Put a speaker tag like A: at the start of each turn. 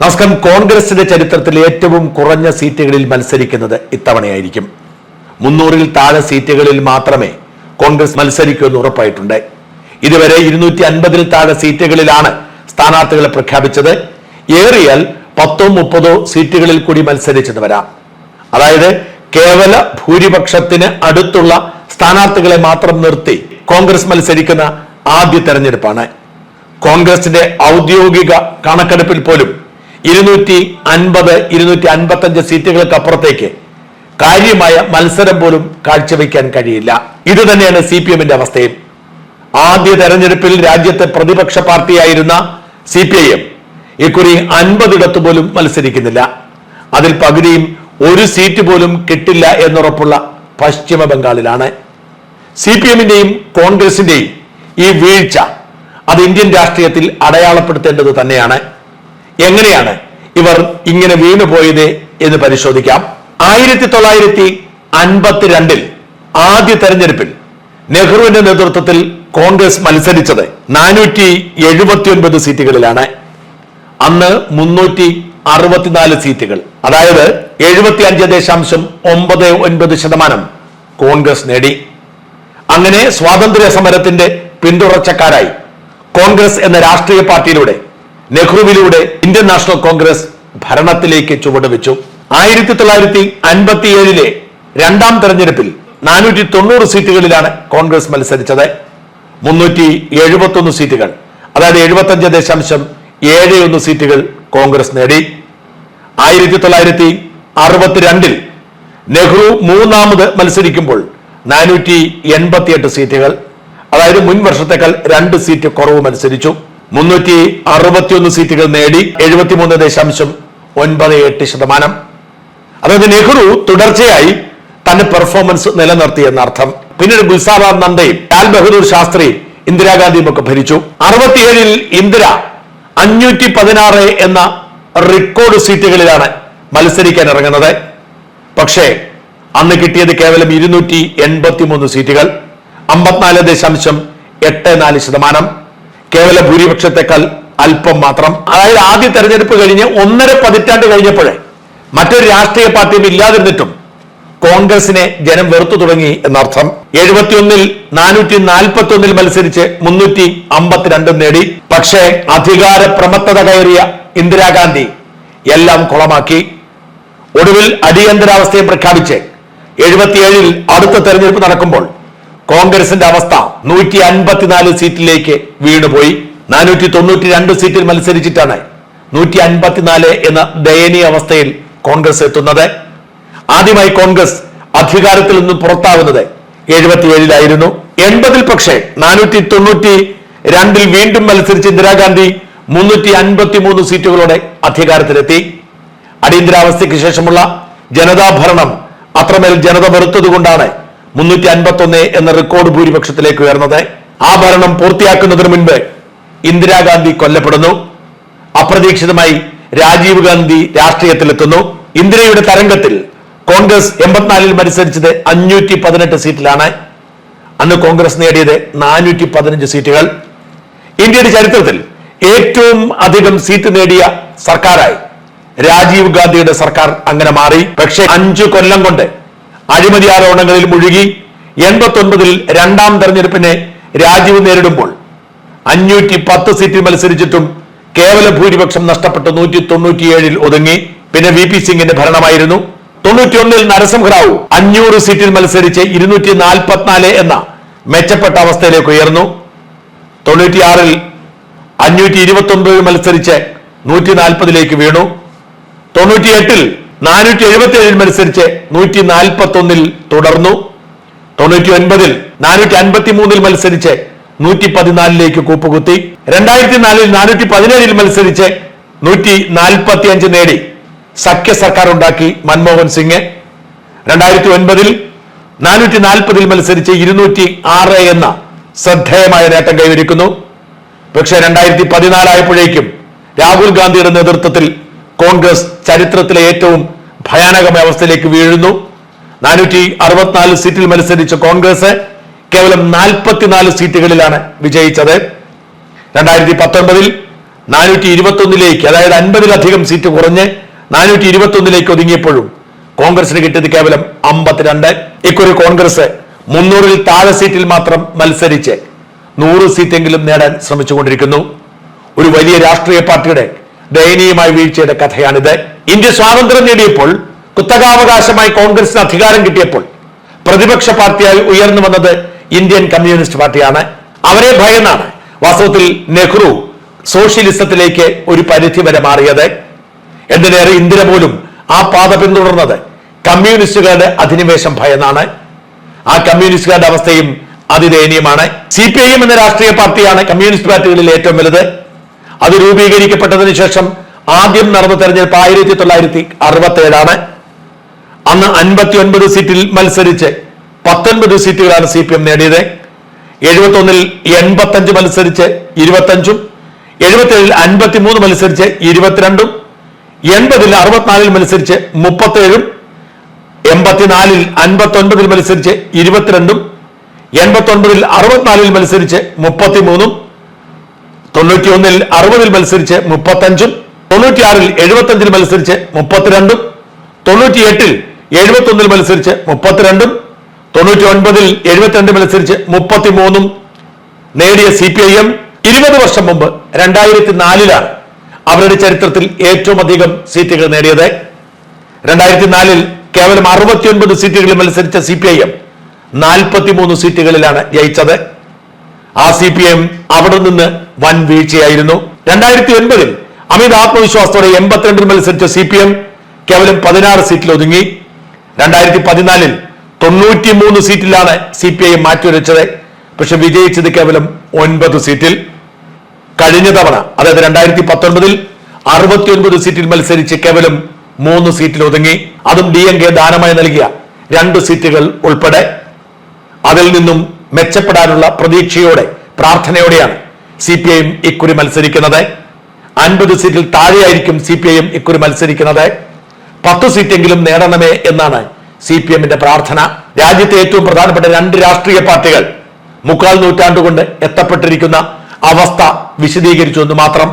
A: നമസ്കാരം. കോൺഗ്രസിന്റെ ചരിത്രത്തിൽ ഏറ്റവും കുറഞ്ഞ സീറ്റുകളിൽ മത്സരിക്കുന്നത് ഇത്തവണയായിരിക്കും. മുന്നൂറിൽ താഴെ സീറ്റുകളിൽ മാത്രമേ കോൺഗ്രസ് മത്സരിക്കൂ എന്ന് ഉറപ്പായിട്ടുണ്ട്. ഇതുവരെ ഇരുന്നൂറ്റി അൻപതിൽ താഴെ സീറ്റുകളിലാണ് സ്ഥാനാർത്ഥികളെ പ്രഖ്യാപിച്ചത്. ഏറിയാൽ പത്തോ മുപ്പതോ സീറ്റുകളിൽ കൂടി മത്സരിച്ചെന്ന് വരാം. അതായത് കേവല ഭൂരിപക്ഷത്തിന് അടുത്തുള്ള സ്ഥാനാർത്ഥികളെ മാത്രം നിർത്തി കോൺഗ്രസ് മത്സരിക്കുന്ന ആദ്യ തെരഞ്ഞെടുപ്പാണ്. കോൺഗ്രസിന്റെ ഔദ്യോഗിക കണക്കെടുപ്പിൽ പോലും ഇരുന്നൂറ്റി അൻപത് ഇരുന്നൂറ്റി അൻപത്തി അഞ്ച് സീറ്റുകൾക്ക് അപ്പുറത്തേക്ക് കാര്യമായ മത്സരം പോലും കാഴ്ചവെക്കാൻ കഴിയില്ല. ഇത് തന്നെയാണ് സി പി എമ്മിന്റെ അവസ്ഥയും ആദ്യ തെരഞ്ഞെടുപ്പിൽ രാജ്യത്തെ പ്രതിപക്ഷ പാർട്ടിയായിരുന്ന സി പി ഐ എം ഇക്കുറി അൻപതിടത്ത് പോലും മത്സരിക്കുന്നില്ല. അതിൽ പകുതിയും ഒരു സീറ്റ് പോലും കിട്ടില്ല എന്നുറപ്പുള്ള പശ്ചിമ ബംഗാളിലാണ്. സി പി എമ്മിന്റെയും കോൺഗ്രസിന്റെയും ഈ വീഴ്ച അത് ഇന്ത്യൻ രാഷ്ട്രീയത്തിൽ അടയാളപ്പെടുത്തേണ്ടത് തന്നെയാണ്. എങ്ങനെയാണ് ഇവർ ഇങ്ങനെ വീണുപോയത് എന്ന് പരിശോധിക്കാം. ആയിരത്തി തൊള്ളായിരത്തി അൻപത്തിരണ്ടിൽ ആദ്യ തെരഞ്ഞെടുപ്പിൽ നെഹ്റുവിന്റെ നേതൃത്വത്തിൽ കോൺഗ്രസ് മത്സരിച്ചത് നാനൂറ്റി എഴുപത്തി ഒൻപത് സീറ്റുകളിലാണ്. അന്ന് മുന്നൂറ്റി അറുപത്തിനാല് സീറ്റുകൾ. അതായത് എഴുപത്തി അഞ്ച് ദശാംശം ഒമ്പത് ഒൻപത് ശതമാനം കോൺഗ്രസ് നേടി. അങ്ങനെ സ്വാതന്ത്ര്യ സമരത്തിന്റെ പിന്തുടർച്ചക്കാരായി കോൺഗ്രസ് എന്ന രാഷ്ട്രീയ പാർട്ടിയിലൂടെ നെഹ്റുവിലൂടെ ഇന്ത്യൻ നാഷണൽ കോൺഗ്രസ് ഭരണത്തിലേക്ക് ചുവടുവെച്ചു. ആയിരത്തി തൊള്ളായിരത്തി അൻപത്തി ഏഴിലെ രണ്ടാം തെരഞ്ഞെടുപ്പിൽ നാനൂറ്റി തൊണ്ണൂറ് സീറ്റുകളിലാണ് കോൺഗ്രസ് മത്സരിച്ചത്. മുന്നൂറ്റി എഴുപത്തി ഒന്ന് സീറ്റുകൾ അതായത് എഴുപത്തി അഞ്ച് ദശാംശം ഏഴ് ഒന്ന് സീറ്റുകൾ കോൺഗ്രസ് നേടി. ആയിരത്തി തൊള്ളായിരത്തി അറുപത്തിരണ്ടിൽ നെഹ്റു മൂന്നാമത് മത്സരിക്കുമ്പോൾ നാനൂറ്റി എൺപത്തിയെട്ട് സീറ്റുകൾ അതായത് മുൻ വർഷത്തേക്കാൾ രണ്ട് സീറ്റ് കുറവ് മത്സരിച്ചു. മുന്നൂറ്റി അറുപത്തിയൊന്ന് സീറ്റുകൾ നേടി എഴുപത്തിമൂന്ന് ദശാംശം ഒൻപത് എട്ട് ശതമാനം. അതായത് നെഹ്റു തുടർച്ചയായി തന്റെ പെർഫോമൻസ് നിലനിർത്തി എന്നർത്ഥം പിന്നീട് ഗുൽസാറാം നന്ദയും ലാൽ ബഹദൂർ ശാസ്ത്രിയും ഇന്ദിരാഗാന്ധിയും ഒക്കെ ഭരിച്ചു. അറുപത്തിയേഴിൽ ഇന്ദിര അഞ്ഞൂറ്റി പതിനാറ് എന്ന റെക്കോർഡ് സീറ്റുകളിലാണ് മത്സരിക്കാൻ ഇറങ്ങുന്നത്. പക്ഷേ അന്ന് കിട്ടിയത് കേവലം ഇരുന്നൂറ്റി എൺപത്തി മൂന്ന് സീറ്റുകൾ. അമ്പത്തിനാല് ദശാംശം എട്ട് നാല് ശതമാനം. കേവല ഭൂരിപക്ഷത്തെക്കാൾ അല്പം മാത്രം. അതായത് ആദ്യ തെരഞ്ഞെടുപ്പ് കഴിഞ്ഞ് ഒന്നര പതിറ്റാണ്ട് കഴിഞ്ഞപ്പോഴേ മറ്റൊരു രാഷ്ട്രീയ പാർട്ടിയും ഇല്ലാതിരുന്നിട്ടും കോൺഗ്രസിനെ ജനം വെറുത്തു തുടങ്ങി എന്നർത്ഥം. എഴുപത്തിയൊന്നിൽ നാനൂറ്റി നാൽപ്പത്തി ഒന്നിൽ മത്സരിച്ച് മുന്നൂറ്റി അമ്പത്തിരണ്ടും നേടി. പക്ഷേ അധികാര പ്രമത്തത കയറിയ ഇന്ദിരാഗാന്ധി എല്ലാം കുളമാക്കി. ഒടുവിൽ അടിയന്തരാവസ്ഥയെ പ്രഖ്യാപിച്ച് എഴുപത്തിയേഴിൽ അടുത്ത തെരഞ്ഞെടുപ്പ് നടക്കുമ്പോൾ കോൺഗ്രസിന്റെ അവസ്ഥ നൂറ്റി അൻപത്തിനാല് സീറ്റിലേക്ക് വീണുപോയി. നാനൂറ്റി തൊണ്ണൂറ്റി രണ്ട് സീറ്റിൽ മത്സരിച്ചിട്ടാണ് നൂറ്റി അൻപത്തിനാല് എന്ന ദയനീയ അവസ്ഥയിൽ കോൺഗ്രസ് എത്തുന്നത്. ആദ്യമായി കോൺഗ്രസ് അധികാരത്തിൽ നിന്നും പുറത്താവുന്നത് എഴുപത്തിയേഴിലായിരുന്നു. എൺപതിൽ പക്ഷേ നാനൂറ്റി തൊണ്ണൂറ്റി രണ്ടിൽ വീണ്ടും മത്സരിച്ച് ഇന്ദിരാഗാന്ധി മുന്നൂറ്റി അൻപത്തി മൂന്ന് സീറ്റുകളോടെ അധികാരത്തിലെത്തി. അടിയന്തരാവസ്ഥയ്ക്ക് ശേഷമുള്ള ജനതാ ഭരണം അത്രമേൽ ജനത വെറുത്തതുകൊണ്ടാണ് മുന്നൂറ്റി അൻപത്തി ഒന്ന് എന്ന റെക്കോർഡ് ഭൂരിപക്ഷത്തിലേക്ക് ഉയർന്നത്. ആ ഭരണം പൂർത്തിയാക്കുന്നതിന് മുൻപ് ഇന്ദിരാഗാന്ധി കൊല്ലപ്പെടുന്നു. അപ്രതീക്ഷിതമായി രാജീവ് ഗാന്ധി രാഷ്ട്രീയത്തിലെത്തുന്നു. ഇന്ദിരയുടെ തരംഗത്തിൽ കോൺഗ്രസ് എൺപത്തിനാലിൽ മത്സരിച്ചത് അഞ്ഞൂറ്റി പതിനെട്ട് സീറ്റിലാണ്. അന്ന് കോൺഗ്രസ് നേടിയത് നാനൂറ്റി പതിനഞ്ച് സീറ്റുകൾ. ഇന്ത്യയുടെ ചരിത്രത്തിൽ ഏറ്റവും അധികം സീറ്റ് നേടിയ സർക്കാരായി രാജീവ് ഗാന്ധിയുടെ സർക്കാർ അങ്ങനെ മാറി. പക്ഷേ അഞ്ചു കൊല്ലം കൊണ്ട് അഴിമതി ആരോപണങ്ങളിൽ മുഴുകി എൺപത്തി ഒൻപതിൽ രണ്ടാം തെരഞ്ഞെടുപ്പിനെ രാജീവ് നേരിടുമ്പോൾ അഞ്ഞൂറ്റി പത്ത് സീറ്റിൽ മത്സരിച്ചിട്ടും കേവല ഭൂരിപക്ഷം നഷ്ടപ്പെട്ട് നൂറ്റി തൊണ്ണൂറ്റിയേഴിൽ ഒതുങ്ങി. പിന്നെ വി പി സിംഗിന്റെ ഭരണമായിരുന്നു. തൊണ്ണൂറ്റിയൊന്നിൽ നരസിംഹറാവു അഞ്ഞൂറ് സീറ്റിൽ മത്സരിച്ച് ഇരുന്നൂറ്റി നാൽപ്പത്തിനാല് എന്ന മെച്ചപ്പെട്ട അവസ്ഥയിലേക്ക് ഉയർന്നു. തൊണ്ണൂറ്റിയാറിൽ അഞ്ഞൂറ്റി ഇരുപത്തി ഒൻപതിൽ മത്സരിച്ച് നൂറ്റി നാൽപ്പതിലേക്ക് വീണു. തൊണ്ണൂറ്റിയെട്ടിൽ നാനൂറ്റി എഴുപത്തി ഏഴിൽ മത്സരിച്ച് നൂറ്റി നാൽപ്പത്തി ഒന്നിൽ തുടർന്നു. തൊണ്ണൂറ്റി ഒൻപതിൽ നാനൂറ്റി അൻപത്തി മൂന്നിൽ മത്സരിച്ച് നൂറ്റി പതിനാലിലേക്ക് കൂപ്പുകുത്തി. രണ്ടായിരത്തി നാലിൽ നാനൂറ്റി പതിനേഴിൽ മത്സരിച്ച് നൂറ്റി നാൽപ്പത്തി അഞ്ച് നേടി സഖ്യ സർക്കാർ ഉണ്ടാക്കി മൻമോഹൻ സിംഗ്. രണ്ടായിരത്തി ഒൻപതിൽ നാനൂറ്റി നാൽപ്പതിൽ മത്സരിച്ച് ഇരുന്നൂറ്റി ആറ് എന്ന ശ്രദ്ധേയമായ നേട്ടം കൈവരിക്കുന്നു. പക്ഷേ രണ്ടായിരത്തി പതിനാലായപ്പോഴേക്കും രാഹുൽ ഗാന്ധിയുടെ നേതൃത്വത്തിൽ കോൺഗ്രസ് ചരിത്രത്തിലെ ഏറ്റവും ഭയാനകമായ അവസ്ഥയിലേക്ക് വീഴുന്നു. നാനൂറ്റി അറുപത്തിനാല് സീറ്റിൽ മത്സരിച്ച കോൺഗ്രസ് കേവലം നാൽപ്പത്തിനാല് സീറ്റുകളിലാണ് വിജയിച്ചത്. രണ്ടായിരത്തി പത്തൊൻപതിൽ നാനൂറ്റി ഇരുപത്തൊന്നിലേക്ക് അതായത് അൻപതിലധികം സീറ്റ് കുറഞ്ഞ് നാനൂറ്റി ഇരുപത്തൊന്നിലേക്ക് ഒതുങ്ങിയപ്പോഴും കോൺഗ്രസിന് കിട്ടിയത് കേവലം അമ്പത്തിരണ്ട്. ഇക്കൊരു കോൺഗ്രസ് മുന്നൂറിൽ താഴെ സീറ്റിൽ മാത്രം മത്സരിച്ച് നൂറ് സീറ്റെങ്കിലും നേടാൻ ശ്രമിച്ചുകൊണ്ടിരിക്കുന്നു. ഒരു വലിയ രാഷ്ട്രീയ പാർട്ടിയുടെ ദയനീയമായ വീഴ്ചയുടെ കഥയാണിത്. ഇന്ത്യ സ്വാതന്ത്ര്യം നേടിയപ്പോൾ കുത്തകാവകാശമായി കോൺഗ്രസിന് അധികാരം കിട്ടിയപ്പോൾ പ്രതിപക്ഷ പാർട്ടിയായി ഉയർന്നു വന്നത് ഇന്ത്യൻ കമ്മ്യൂണിസ്റ്റ് പാർട്ടിയാണ്. അവരെ ഭയന്നാണ് വാസ്തവത്തിൽ നെഹ്റു സോഷ്യലിസത്തിലേക്ക് ഒരു പരിധി വരെ മാറിയത്. എന്തിനേറെ ഇന്ദിര പോലും ആ പാത പിന്തുടർന്നത് കമ്മ്യൂണിസ്റ്റുകാരുടെ അധിനിവേശം ഭയന്നാണ്. ആ കമ്മ്യൂണിസ്റ്റുകാരുടെ അവസ്ഥയും അതിദയനീയമാണ്. സി പി ഐ എം എന്ന രാഷ്ട്രീയ പാർട്ടിയാണ് കമ്മ്യൂണിസ്റ്റ് പാർട്ടികളിൽ ഏറ്റവും വലുത്. അത് രൂപീകരിക്കപ്പെട്ടതിന് ശേഷം ആദ്യം നടന്ന തെരഞ്ഞെടുപ്പ് ആയിരത്തി തൊള്ളായിരത്തി അറുപത്തി ഏഴാണ് അന്ന് അൻപത്തി ഒൻപത് സീറ്റിൽ മത്സരിച്ച് പത്തൊൻപത് സീറ്റുകളാണ് സി പി എം നേടിയത്. എഴുപത്തി ഒന്നിൽ എൺപത്തഞ്ച് മത്സരിച്ച് ഇരുപത്തഞ്ചും എഴുപത്തിയേഴിൽ അൻപത്തിമൂന്ന് മത്സരിച്ച് ഇരുപത്തിരണ്ടും എൺപതിൽ അറുപത്തിനാലിൽ മത്സരിച്ച് മുപ്പത്തേഴും എൺപത്തിനാലിൽ അൻപത്തി ഒൻപതിൽ മത്സരിച്ച് ഇരുപത്തിരണ്ടും എൺപത്തി ഒൻപതിൽ അറുപത്തിനാലിൽ മത്സരിച്ച് മുപ്പത്തിമൂന്നും തൊണ്ണൂറ്റി ഒന്നിൽ അറുപതിൽ മത്സരിച്ച് മുപ്പത്തഞ്ചും തൊണ്ണൂറ്റിയാറിൽ എഴുപത്തഞ്ചിൽ മത്സരിച്ച് മുപ്പത്തിരണ്ടും തൊണ്ണൂറ്റിയെട്ടിൽ എഴുപത്തി ഒന്നിൽ മത്സരിച്ച് മുപ്പത്തിരണ്ടും തൊണ്ണൂറ്റി ഒൻപതിൽ എഴുപത്തിരണ്ട് മത്സരിച്ച് മുപ്പത്തിമൂന്നും നേടിയ സി പി ഐ എം ഇരുപത് വർഷം മുമ്പ് രണ്ടായിരത്തി നാലിലാണ് അവരുടെ ചരിത്രത്തിൽ ഏറ്റവും അധികം സീറ്റുകൾ നേടിയത്. രണ്ടായിരത്തി നാലിൽ കേവലം അറുപത്തിയൊൻപത് സീറ്റുകളിൽ മത്സരിച്ച സി പി ഐ എം നാൽപ്പത്തിമൂന്ന് സീറ്റുകളിലാണ് ജയിച്ചത്. ആ സി പി എം അവിടെ നിന്ന് വൻ വീഴ്ചയായിരുന്നു. രണ്ടായിരത്തി ഒൻപതിൽ അമിത ആത്മവിശ്വാസത്തോടെ എൺപത്തിരണ്ടിൽ മത്സരിച്ച സി പി എം കേവലം പതിനാറ് സീറ്റിൽ ഒതുങ്ങി. രണ്ടായിരത്തി പതിനാലിൽ തൊണ്ണൂറ്റിമൂന്ന് സീറ്റിലാണ് സി പി ഐ മാറ്റിവരച്ചത് പക്ഷെ വിജയിച്ചത് കേവലം ഒൻപത് സീറ്റിൽ. കഴിഞ്ഞ തവണ അതായത് രണ്ടായിരത്തി പത്തൊൻപതിൽ അറുപത്തിയൊൻപത് സീറ്റിൽ മത്സരിച്ച് കേവലം മൂന്ന് സീറ്റിൽ ഒതുങ്ങി. അതും ഡി എം കെ ദാനമായി നൽകിയ രണ്ട് സീറ്റുകൾ ഉൾപ്പെടെ. അതിൽ നിന്നും മെച്ചപ്പെടാനുള്ള പ്രതീക്ഷയോടെ പ്രാർത്ഥനയോടെയാണ് സി പി ഐ എം ഇക്കുറി മത്സരിക്കുന്നത്. അൻപത് സീറ്റിൽ താഴെയായിരിക്കും സി പി ഐ എം ഇക്കുറി മത്സരിക്കുന്നത്. പത്ത് സീറ്റെങ്കിലും നേടണമേ എന്നാണ് സി പി എമ്മിന്റെ പ്രാർത്ഥന. രാജ്യത്തെ ഏറ്റവും പ്രധാനപ്പെട്ട രണ്ട് രാഷ്ട്രീയ പാർട്ടികൾ മുക്കാൽ നൂറ്റാണ്ടുകൊണ്ട് എത്തപ്പെട്ടിരിക്കുന്ന അവസ്ഥ വിശദീകരിച്ചു എന്ന് മാത്രം